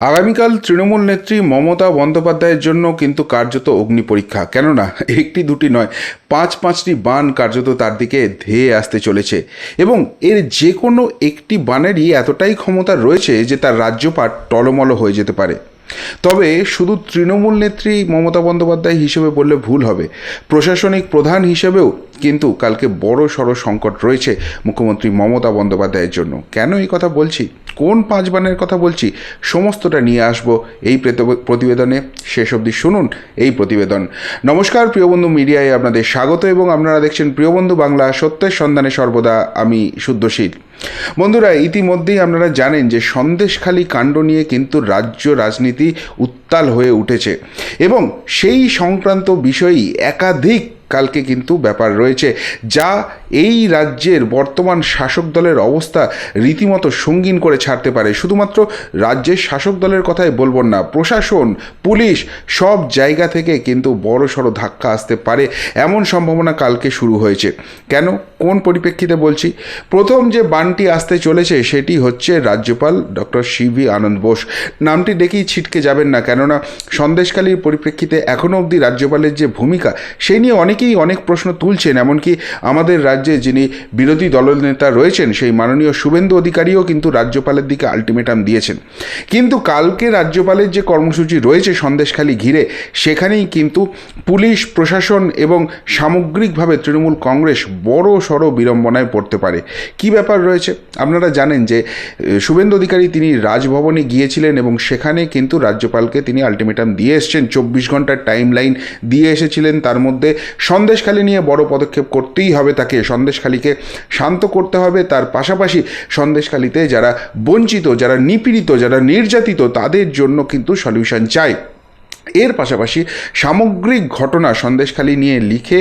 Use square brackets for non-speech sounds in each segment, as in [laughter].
আগামীকাল তৃণমূল নেত্রী মমতা বন্দ্যোপাধ্যায়ের জন্য কিন্তু কার্যত অগ্নি পরীক্ষা। কেননা, একটি দুটি নয়, পাঁচ পাঁচটি বান কার্যত তার দিকে ধেয়ে আসতে চলেছে। এবং এর যে কোনো একটি বানেরই এতটাই ক্ষমতা রয়েছে যে তার রাজ্যপাট টলমল হয়ে যেতে পারে। তবে শুধু তৃণমূল নেত্রী মমতা বন্দ্যোপাধ্যায় হিসেবে বললে ভুল হবে। প্রশাসনিক প্রধান হিসেবেও কিন্তু কালকে বড় সড় সংকট রয়েছে মুখ্যমন্ত্রী মমতা বন্দ্যোপাধ্যায়ের জন্য। কেন এই কথা বলছি? কোন পাঁচ বানের কথা বলছি? সমস্তটা নিয়ে আসব এই প্রতিবেদনে। শেষ অবধি শুনুন এই প্রতিবেদন। নমস্কার প্রিয়বন্ধু মিডিয়ায় আপনাদের স্বাগত এবং আপনারা দেখছেন প্রিয়বন্ধু বাংলা সত্যের সন্ধানে সর্বদা। আমি শুদ্ধশীল। বন্ধুরা, ইতিমধ্যেই আপনারা জানেন যে সন্দেশখালী কাণ্ড নিয়ে কিন্তু রাজ্য রাজনীতি উত্তাল হয়ে উঠেছে। এবং সেই সংক্রান্ত বিষয়েই একাধিক কালকে কিন্তু ব্যাপার রয়েছে, যা এই রাজ্যের বর্তমান শাসক দলের অবস্থা রীতিমতো সঙ্গীন করে ছাড়তে পারে। শুধুমাত্র রাজ্যের শাসক দলের কথাই বলব না, প্রশাসন, পুলিশ সব জায়গা থেকে কিন্তু বড় সড়ো ধাক্কা আসতে পারে, এমন সম্ভাবনা কালকে শুরু হয়েছে। কেন? কোন পরিপ্রেক্ষিতে বলছি? প্রথম যে বানটি আসতে চলেছে সেটি হচ্ছে রাজ্যপাল ডক্টর সিভি আনন্দ বোস। নামটি দেখেই ছিটকে যাবেন না, কেননা সন্দেশকালীর পরিপ্রেক্ষিতে এখনও অবধি রাজ্যপালের যে ভূমিকা সেই নিয়ে অনেকেই অনেক প্রশ্ন তুলছেন, এমনকি আমাদের রাজ্যে যিনি বিরোধী দলনেতা রয়েছেন, সেই মাননীয় শুভেন্দু অধিকারীও কিন্তু রাজ্যপালের দিকে আলটিমেটাম দিয়েছেন। কিন্তু কালকে রাজ্যপালের যে কর্মসূচি রয়েছে সন্দেশখালি ঘিরে, সেখানেই কিন্তু পুলিশ, প্রশাসন এবং সামগ্রিকভাবে তৃণমূল কংগ্রেস বড় সড় বিড়ম্বনায় পড়তে পারে। কি ব্যাপার রয়েছে? আপনারা জানেন যে শুভেন্দু অধিকারী তিনি রাজভবনে গিয়েছিলেন এবং সেখানে কিন্তু রাজ্যপালকে তিনি আলটিমেটাম দিয়ে এসছেন। চব্বিশ ঘণ্টার টাইম লাইন দিয়ে এসেছিলেন। তার মধ্যে সন্দেশখালী নিয়ে বড় পদক্ষেপ করতেই হবে তাকে। সন্দেশখালীকে শান্ত করতে হবে। তার পাশাপাশি সন্দেশখালীতে যারা বঞ্চিত, যারা নিপীড়িত, যারা নির্যাতিত, তাদের জন্য কিন্তু সলিউশন চাই। এর পাশাপাশি সামগ্রিক ঘটনা সন্দেশখালী নিয়ে লিখে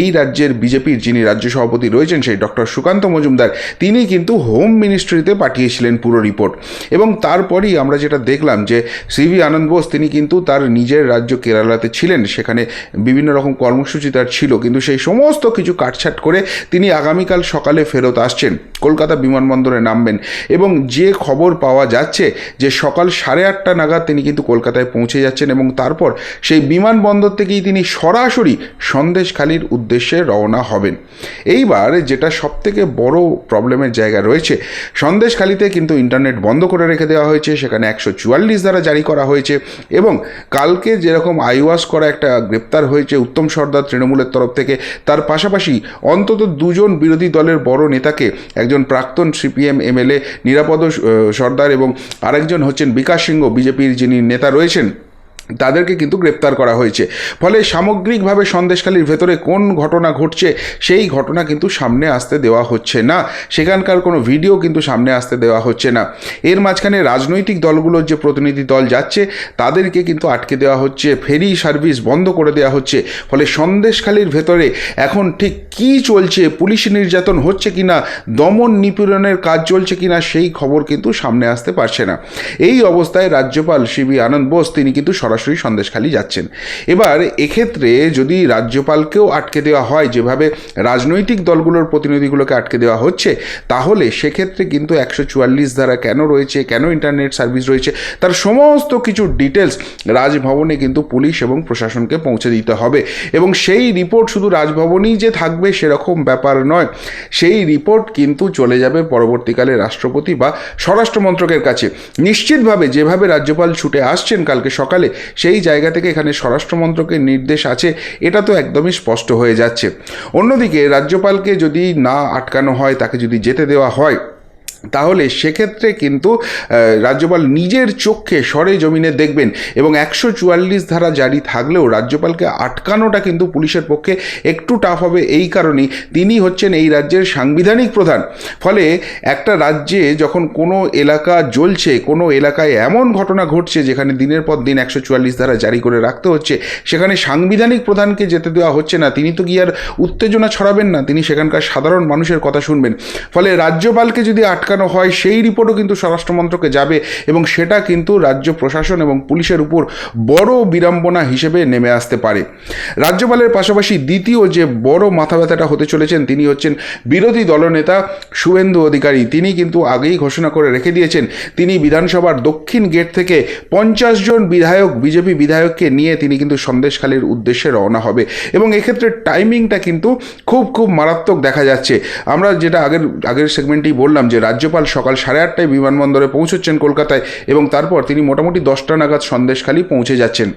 এই রাজ্যের বিজেপির যিনি রাজ্য সভাপতি রয়েছেন সেই ডক্টর সুকান্ত মজুমদার, তিনি কিন্তু হোম মিনিস্ট্রিতে পাঠিয়েছিলেন পুরো রিপোর্ট। এবং তারপরেই আমরা যেটা দেখলাম যে সিভি আনন্দ বোস, তিনি কিন্তু তার নিজের রাজ্য কেরালাতে ছিলেন, সেখানে বিভিন্ন রকম কর্মসূচি তার ছিল, কিন্তু সেই সমস্ত কিছু কাটছাট করে তিনি আগামীকাল সকালে ফেরত আসছেন, কলকাতা বিমানবন্দরে নামবেন। এবং যে খবর পাওয়া যাচ্ছে যে সকাল সাড়ে আটটা নাগাদ তিনি কিন্তু কলকাতায় পৌঁছে যাচ্ছেন এবং তারপর সেই বিমানবন্দর থেকেই তিনি সরাসরি সন্দেশখালির উদ্দেশ্যে রওনা হবেন। এইবার যেটা সবথেকে বড় প্রবলেমের জায়গা রয়েছে, সন্দেশখালিতে কিন্তু ইন্টারনেট বন্ধ করে রেখে দেওয়া হয়েছে, সেখানে একশো চুয়াল্লিশ দ্বারা জারি করা হয়েছে এবং কালকে যেরকম আইওয়াস করা একটা গ্রেপ্তার হয়েছে উত্তম সর্দার তৃণমূলের তরফ থেকে, তার পাশাপাশি অন্তত দুজন বিরোধী দলের বড় নেতাকে, একজন প্রাক্তন সিপিএম এমএলএ, নিরাপদ সর্দার এবং আরেকজন হচ্ছেন বিকাশ সিংহ, বিজেপির যিনি নেতা রয়েছেন তাদেরকে কিন্তু গ্রেপ্তার করা হয়েছে। ফলে সামগ্রিকভাবে সন্দেশখালির ভেতরে কোন ঘটনা ঘটছে, সেই ঘটনা কিন্তু সামনে আসতে দেওয়া হচ্ছে না। সেখানকার কোনো ভিডিও কিন্তু সামনে আসতে দেওয়া হচ্ছে না। এর মাঝখানে রাজনৈতিক দলগুলোর যে প্রতিনিধি দল যাচ্ছে, তাদেরকে কিন্তু আটকে দেওয়া হচ্ছে। ফেরি সার্ভিস বন্ধ করে দেওয়া হচ্ছে। ফলে সন্দেশখালির ভেতরে এখন ঠিক কী চলছে, পুলিশ নির্যাতন হচ্ছে কি না দমন নিপীড়নের কাজ চলছে কি না সেই খবর কিন্তু সামনে আসতে পারছে না। এই অবস্থায় রাজ্যপাল শিবি আনন্দ বোস, তিনি কিন্তু সরাসরি সন্দেশখালি যাচ্ছেন। এবার এক্ষেত্রে যদি রাজ্যপালকেও আটকে দেওয়া হয়, যেভাবে রাজনৈতিক দলগুলোর প্রতিনিধিগুলোকে আটকে দেওয়া হচ্ছে, তাহলে সেক্ষেত্রে কিন্তু একশো চুয়াল্লিশ ধারা কেন রয়েছে, কেন ইন্টারনেট সার্ভিস রয়েছে, তার সমস্ত কিছু ডিটেলস রাজভবনে কিন্তু পুলিশ এবং প্রশাসনকে পৌঁছে দিতে হবে। এবং সেই রিপোর্ট শুধু রাজভবনেই যে থাকবে সেরকম ব্যাপার নয়, সেই রিপোর্ট কিন্তু চলে যাবে পরবর্তীকালে রাষ্ট্রপতি বা স্বরাষ্ট্র মন্ত্রকের কাছে। নিশ্চিতভাবে যেভাবে রাজ্যপাল ছুটে আসছেন কালকে সকালে সেই জায়গা থেকে এখানে স্বরাষ্ট্রমন্ত্রকের নির্দেশ আছে। এটা তো একদমই স্পষ্ট হয়ে যাচ্ছে। অন্যদিকে রাজ্যপালকে যদি না আটকানো হয়, তাকে যদি যেতে দেওয়া হয় তাহলে সেক্ষেত্রে কিন্তু রাজ্যপাল নিজের চোখে সরে জমিনে দেখবেন এবং একশো চুয়াল্লিশ ধারা জারি থাকলেও রাজ্যপালকে আটকানোটা কিন্তু পুলিশের পক্ষে একটু টাফ হবে এই কারণেই। তিনি হচ্ছেন এই রাজ্যের সাংবিধানিক প্রধান। ফলে একটা রাজ্যে যখন কোনো এলাকা জ্বলছে, কোনো এলাকায় এমন ঘটনা ঘটছে যেখানে দিনের পর দিন একশো চুয়াল্লিশ ধারা জারি করে রাখতে হচ্ছে, সেখানে সাংবিধানিক প্রধানকে যেতে দেওয়া হচ্ছে না, তিনি তো গিয়ে আর উত্তেজনা ছড়াবেন না, তিনি সেখানকার সাধারণ মানুষের কথা শুনবেন। ফলে রাজ্যপালকে যদি আটকা ঠেকানো হয়, সেই রিপোর্টও কিন্তু স্বরাষ্ট্রমন্ত্রকে যাবে এবং সেটা কিন্তু রাজ্য প্রশাসন এবং পুলিশের উপর বড় বিড়ম্বনা হিসেবে নেমে আসতে পারে। রাজ্যপালের পাশাপাশি দ্বিতীয় যে বড় মাথা ব্যথাটা হতে চলেছেন তিনি হচ্ছেন বিরোধী দলনেতা শুভেন্দু অধিকারী। তিনি কিন্তু আগেই ঘোষণা করে রেখে দিয়েছেন, তিনি বিধানসভার দক্ষিণ গেট থেকে পঞ্চাশ জন বিধায়ক, বিজেপি বিধায়ককে নিয়ে তিনি কিন্তু সন্দেশখালীর উদ্দেশ্যে রওনা হবে এবং এক্ষেত্রে টাইমিংটা কিন্তু খুব খুব মারাত্মক দেখা যাচ্ছে। আমরা যেটা আগের আগের সেগমেন্টেই বললাম যে রাজ্যপাল সকাল সাড়ে আটটায় বিমানবন্দরে পৌঁছচ্ছেন কলকাতায় এবং তারপর তিনি মোটামুটি দশটা নাগাদ সন্দেশখালি পৌঁছে যাচ্ছেন।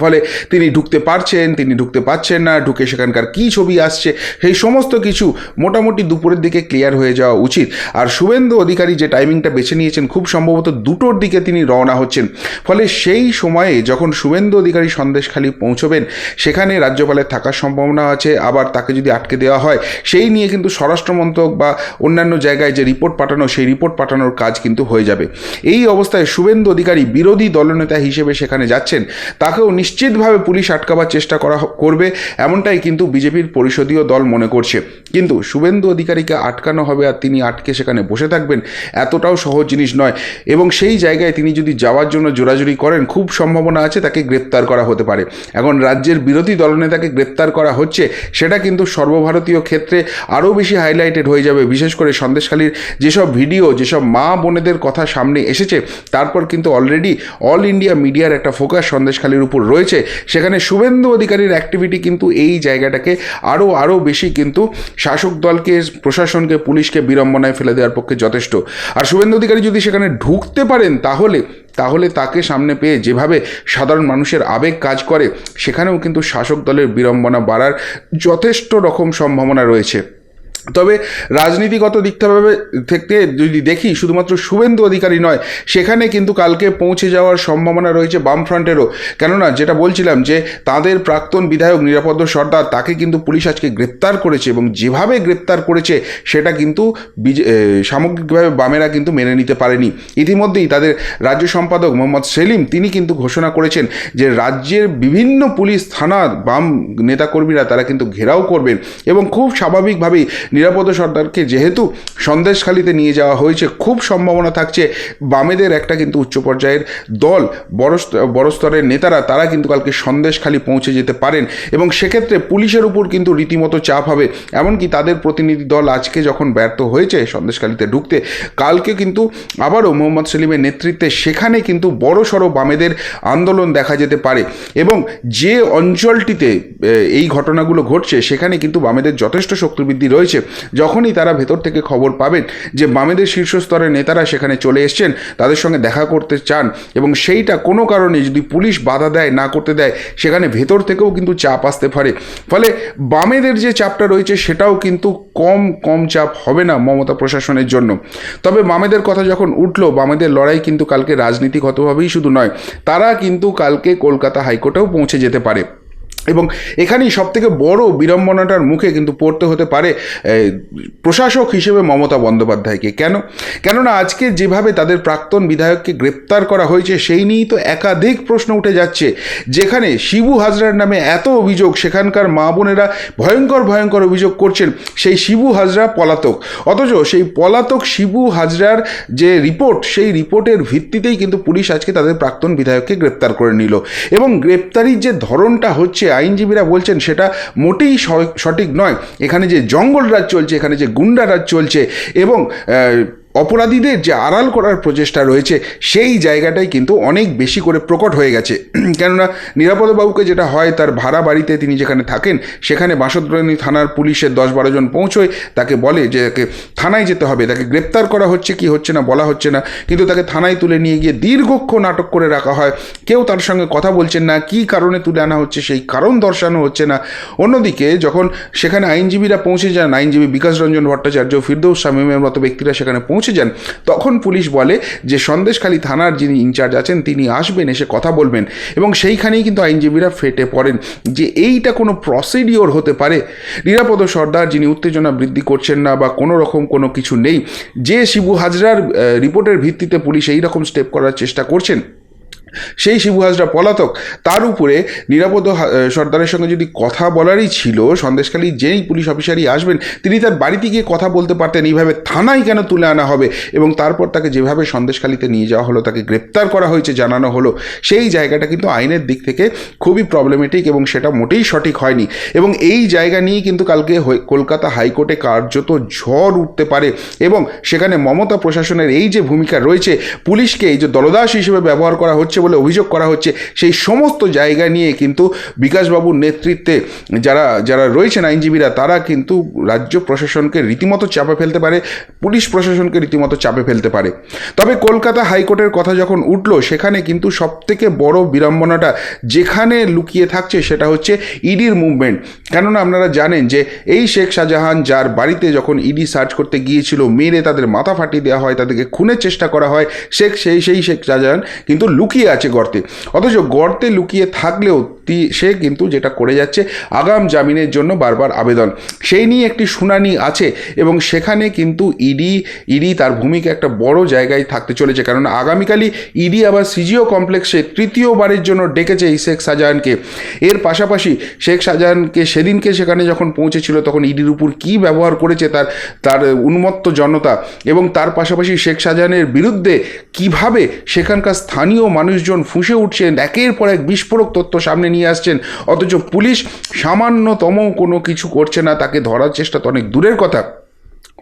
ফলে তিনি ঢুকতে পারছেন, তিনি ঢুকতে পারছেন না, ঢুকে সেখানকার কী ছবি আসছে, সেই সমস্ত কিছু মোটামুটি দুপুরের দিকে ক্লিয়ার হয়ে যাওয়া উচিত। আর শুভেন্দু অধিকারী যে টাইমিংটা বেছে নিয়েছেন, খুব সম্ভবত দুটোর দিকে তিনি রওনা হচ্ছেন। ফলে সেই সময়ে যখন শুভেন্দু অধিকারী সন্দেশখালী পৌঁছবেন, সেখানে রাজ্যপালের থাকার সম্ভাবনা আছে, আবার তাকে যদি আটকে দেওয়া হয়, সেই নিয়ে কিন্তু স্বরাষ্ট্রমন্ত্রক বা অন্যান্য জায়গায় যে রিপোর্ট পাঠানো, সেই রিপোর্ট পাঠানোর কাজ কিন্তু হয়ে যাবে। এই অবস্থায় শুভেন্দু অধিকারী বিরোধী দলনেতা হিসেবে সেখানে যাচ্ছেন, তাকেও নিশ্চিতভাবে পুলিশ আটকাবার চেষ্টা করা করবে, এমনটাই কিন্তু বিজেপির পরিষদীয় দল মনে করছে। কিন্তু শুভেন্দু অধিকারীকে আটকানো হবে আর তিনি আটকে সেখানে বসে থাকবেন, এতটাও সহজ জিনিস নয়। এবং সেই জায়গায় তিনি যদি যাওয়ার জন্য জোরাজুরি করেন, খুব সম্ভাবনা আছে তাকে গ্রেপ্তার করা হতে পারে। এখন রাজ্যের বিরোধী দলনেতাকে গ্রেপ্তার করা হচ্ছে, সেটা কিন্তু সর্বভারতীয় ক্ষেত্রে আরও বেশি হাইলাইটেড হয়ে যাবে। বিশেষ করে সন্দেশখালীর যেসব ভিডিও, যেসব মা বোনেদের কথা সামনে এসেছে, তারপর কিন্তু অলরেডি অল ইন্ডিয়া মিডিয়ার একটা ফোকাস সন্দেশখালীর উপর রয়েছে। সেখানে শুভেন্দু অধিকারীর অ্যাক্টিভিটি কিন্তু এই জায়গাটাকে আরও আরও বেশি কিন্তু শাসক দলকে, প্রশাসনকে, পুলিশকে বিড়ম্বনায় ফেলে দেওয়ার পক্ষে যথেষ্ট। আর শুভেন্দু অধিকারী যদি সেখানে ঢুকতে পারেন তাহলে তাহলে তাকে সামনে পেয়ে যেভাবে সাধারণ মানুষের আবেগ কাজ করে, সেখানেও কিন্তু শাসক দলের বিড়ম্বনা বাড়ার যথেষ্ট রকম সম্ভাবনা রয়েছে। তবে রাজনীতিগত ভাবে থেকে যদি দেখি, শুধুমাত্র শুভেন্দু অধিকারী নয়, সেখানে কিন্তু কালকে পৌঁছে যাওয়ার সম্ভাবনা রয়েছে বামফ্রন্টেরও। কেননা, যেটা বলছিলাম যে, তাদের প্রাক্তন বিধায়ক নিরাপদ সর্দার, তাকে কিন্তু পুলিশ আজকে গ্রেপ্তার করেছে এবং যেভাবে গ্রেপ্তার করেছে, সেটা কিন্তু সামগ্রিকভাবে বামেরা কিন্তু মেনে নিতে পারেনি। ইতিমধ্যেই তাদের রাজ্য সম্পাদক মোহাম্মদ সেলিম, তিনি কিন্তু ঘোষণা করেছেন যে, রাজ্যের বিভিন্ন পুলিশ থানা বাম নেতাকর্মীরা তারা কিন্তু ঘেরাও করবেন এবং খুব স্বাভাবিকভাবেই নিরাপদ সর্দারকে যেহেতু সন্দেশখালিতে নিয়ে যাওয়া হয়েছে, খুব সম্ভাবনা থাকছে বামেদের একটা কিন্তু উচ্চ পর্যায়ের দল বড় বড় স্তরের নেতারা, তারা কিন্তু কালকে সন্দেশখালি পৌঁছে যেতে পারেন। এবং সেক্ষেত্রে পুলিশের উপর কিন্তু রীতিমতো চাপ হবে। এমনকি তাদের প্রতিনিধি দল আজকে যখন ব্যর্থ হয়েছে সন্দেশখালিতে ঢুকতে, কালকে কিন্তু আবারও মোহাম্মদ সেলিমের নেতৃত্বে সেখানে কিন্তু বড় সড়ো বামেদের আন্দোলন দেখা যেতে পারে। এবং যে অঞ্চলটিতে এই ঘটনাগুলো ঘটছে, সেখানে কিন্তু বামেদের যথেষ্ট শক্তিবৃদ্ধি রয়েছে। যখনই তারা ভেতর থেকে খবর পাবেন যে বামেদের শীর্ষস্তরের নেতারা সেখানে চলে এসছেন, তাদের সঙ্গে দেখা করতে চান এবং সেইটা কোনো কারণে যদি পুলিশ বাধা দেয়, না করতে দেয়, সেখানে ভেতর থেকেও কিন্তু চাপ আসতে পারে। ফলে বামেদের যে চাপটা রয়েছে, সেটাও কিন্তু কম কম চাপ হবে না মমতা প্রশাসনের জন্য। তবে বামেদের কথা যখন উঠল, বামেদের লড়াই কিন্তু কালকে রাজনীতিগতভাবেই শুধু নয়, তারা কিন্তু কালকে কলকাতা হাইকোর্টেও পৌঁছে যেতে পারে। এবং এখানেই সবথেকে বড় বিড়ম্বনাটার মুখে কিন্তু পড়তে হতে পারে প্রশাসক হিসেবে মমতা বন্দ্যোপাধ্যায়কে। কেন? কেননা আজকে যেভাবে তাদের প্রাক্তন বিধায়ককে গ্রেপ্তার করা হয়েছে, সেই নিয়েই তো একাধিক প্রশ্ন উঠে যাচ্ছে। যেখানে শিবু হাজরার নামে এত অভিযোগ, সেখানকার মা বোনেরা ভয়ঙ্কর ভয়ঙ্কর অভিযোগ করছেন, সেই শিবু হাজরা পলাতক। অথচ সেই পলাতক শিবু হাজরার যে রিপোর্ট, সেই রিপোর্টের ভিত্তিতেই কিন্তু পুলিশ আজকে তাদের প্রাক্তন বিধায়ককে গ্রেপ্তার করে নিল। এবং গ্রেপ্তারির যে ধরনটা হচ্ছে আইনজীবীরা বলছেন সেটা মোটেই সঠিক নয়। এখানে যে জঙ্গল রাজ চলছে, এখানে যে গুন্ডা রাজ চলছে এবং অপরাধীদের যে আড়াল করার প্রচেষ্টা রয়েছে, সেই জায়গাটাই কিন্তু অনেক বেশি করে প্রকট হয়ে গেছে। [clears throat] কেননা নিরাপদবাবুকে যেটা হয়, তার ভাড়া বাড়িতে তিনি যেখানে থাকেন, সেখানে বাসদ্রনী থানার পুলিশের দশ বারো জন পৌঁছয়, তাকে বলে যে, তাকে থানায় যেতে হবে, তাকে গ্রেপ্তার করা হচ্ছে কি হচ্ছে না বলা হচ্ছে না, কিন্তু তাকে থানায় তুলে নিয়ে গিয়ে দীর্ঘক্ষণ নাটক করে রাখা হয়। কেউ তার সঙ্গে কথা বলছেন না, কি কারণে তুলে আনা হচ্ছে, সেই কারণ দর্শানো হচ্ছে না। অন্যদিকে যখন সেখানে আইনজীবীরা পৌঁছে যান, আইনজীবী বিকাশ রঞ্জন ভট্টাচার্য, ফিরদৌস শামীমের মতো ব্যক্তিরা সেখানে পৌঁছে যান। তখন পুলিশ বলে যে, সন্দেশখালী থানার যিনি ইনচার্জ আছেন, তিনি আসবেন, এসে কথা বলবেন এবং সেইখানেই কিন্তু আইনজীবীরা ফেটে পড়েন যে, এইটা কোনো প্রসিডিওর হতে পারে। নিরাপদ সর্দার যিনি উত্তেজনা বৃদ্ধি করছেন না বা কোনো রকম কোনো কিছু নেই। যে শিবু হাজরার রিপোর্টের ভিত্তিতে পুলিশ এই রকম স্টেপ করার চেষ্টা করছেন সেই শিবু হাজরা পলাতক, তার উপরে নিরাপদ সর্দারের সঙ্গে যদি কথা বলারই ছিল, সন্দেশখালী যেই পুলিশ অফিসারই আসবেন, তিনি তার বাড়িতে গিয়ে কথা বলতে পারতেন, এইভাবে থানায় কেন তুলে আনা হবে? এবং তারপর তাকে যেভাবে সন্দেশখালীতে নিয়ে যাওয়া হলো, তাকে গ্রেপ্তার করা হয়েছে, জানানো হলো, সেই জায়গাটা কিন্তু আইনের দিক থেকে খুবই প্রবলেমেটিক এবং সেটা মোটেই সঠিক হয়নি। এবং এই জায়গা নিয়ে কিন্তু কালকে কলকাতা হাইকোর্টে কার্যত ঝড় উঠতে পারে এবং সেখানে মমতা প্রশাসনের এই যে ভূমিকা রয়েছে, পুলিশকে এই যে দলদাস হিসেবে ব্যবহার করা হচ্ছে বলে অভিযোগ করা হচ্ছে, সেই সমস্ত জায়গা নিয়ে কিন্তু বিকাশবাবুর নেতৃত্বে যারা যারা রয়েছেন আইনজীবীরা, তারা কিন্তু রাজ্য প্রশাসনকে রীতিমতো চাপে ফেলতে পারে, পুলিশ প্রশাসনকে রীতিমতো চাপে ফেলতে পারে। তবে কলকাতা হাইকোর্টের কথা যখন উঠল, সেখানে কিন্তু সবথেকে বড় বিড়ম্বনাটা যেখানে লুকিয়ে থাকছে সেটা হচ্ছে ইডির মুভমেন্ট কেননা আপনারা জানেন যে এই শেখ শাহজাহান যার বাড়িতে যখন ইডি সার্চ করতে গিয়েছিল, মেরে তাদের মাথা ফাটিয়ে দেওয়া হয়, তাদেরকে খুনের চেষ্টা করা হয়, শেখ, সেই সেই শেখ শাহজাহান কিন্তু লুকিয়ে আছে গর্তে। অথচ গর্তে লুকিয়ে থাকলেও তি- সে কিন্তু যেটা করে যাচ্ছে আগাম জামিনের জন্য বারবার আবেদন। সেই নিয়ে একটি শুনানি আছে এবং সেখানে কিন্তু ইডি ইডি তার ভূমিকা একটা বড় জায়গায় থাকতে চলেছে। কারণ আগামীকালই ইডি আবার সিজিও কমপ্লেক্সে তৃতীয়বারের জন্য ডেকেছে এই শেখ শাহজাহানকে। এর পাশাপাশি শেখ শাহজাহানকে সেদিনকে সেখানে যখন পৌঁছেছিল তখন ইডির উপর কী ব্যবহার করেছে তার তার উন্মত্ত জনতা এবং তার পাশাপাশি শেখ শাহজাহানের বিরুদ্ধে কীভাবে সেখানকার স্থানীয় মানুষজন ফুঁসে উঠছেন, একের পর এক বিস্ফোরক তথ্য সামনে নিয়ে আসছেন। অথচ পুলিশ সামান্যতম কোনো কিছু করছে না, তাকে ধরার চেষ্টা তো অনেক দূরের কথা।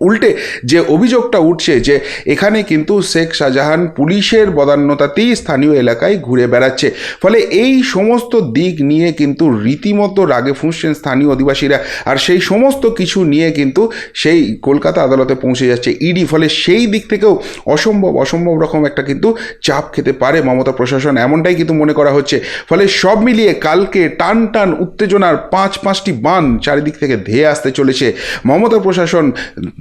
উল্টে যে অভিযোগটা উঠছে যে এখানে কিন্তু শেখ শাহজাহান পুলিশের বদান্যতাতেই স্থানীয় এলাকায় ঘুরে বেড়াচ্ছে। ফলে এই সমস্ত দিক নিয়ে কিন্তু রীতিমতো রাগে ফুঁসছেন স্থানীয় অধিবাসীরা। আর সেই সমস্ত কিছু নিয়ে কিন্তু সেই কলকাতা আদালতে পৌঁছে যাচ্ছে ইডি। ফলে সেই দিক থেকেও অসম্ভব অসম্ভব রকম একটা কিন্তু চাপ খেতে পারে মমতা প্রশাসন। এমনটাই কিন্তু মনে করা হচ্ছে। ফলে সব মিলিয়ে কালকে টান টান উত্তেজনার পাঁচ পাঁচটি বান চারিদিক থেকে ধেয়ে আসতে চলেছে। মমতা প্রশাসন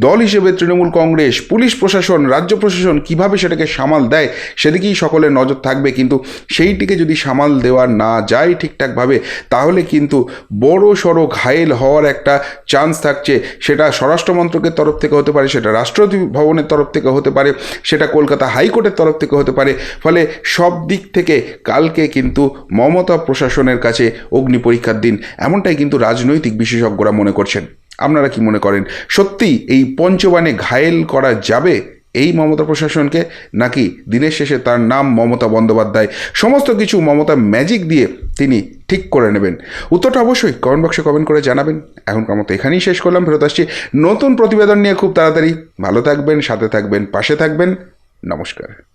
দল হিসেবে তৃণমূল কংগ্রেস, পুলিশ প্রশাসন, রাজ্য প্রশাসন কীভাবে সেটাকে সামাল দেয় সেদিকেই সকলের নজর থাকবে। কিন্তু সেইটিকে যদি সামাল দেওয়া না যায় ঠিকঠাকভাবে, তাহলে কিন্তু বড় সড়ো ঘায়েল হওয়ার একটা চান্স থাকছে। সেটা স্বরাষ্ট্র মন্ত্রকের তরফ থেকে হতে পারে, সেটা রাষ্ট্রপতি ভবনের তরফ থেকে হতে পারে, সেটা কলকাতা হাইকোর্টের তরফ থেকে হতে পারে। ফলে সব দিক থেকে কালকে কিন্তু মমতা প্রশাসনের কাছে অগ্নি পরীক্ষার দিন। এমনটাই কিন্তু রাজনৈতিক বিশেষজ্ঞরা মনে করছেন। আপনারা কি মনে করেন? সত্যি এই পঞ্চবাণে ঘায়েল করা যাবে এই মমতা প্রশাসনকে? নাকি দিনের শেষে তার নাম মমতা বন্দ্যোপাধ্যায়? সমস্ত কিছু মমতা ম্যাজিক দিয়ে তিনি ঠিক করে নেবেন। উত্তরটা অবশ্যই কমেন্ট বক্সে কমেন্ট করে জানাবেন। এখনকার মতো এখানেই শেষ করলাম, ফেরত আসছি নতুন প্রতিবেদন নিয়ে খুব তাড়াতাড়ি। ভালো থাকবেন, সাথে থাকবেন, পাশে থাকবেন। নমস্কার।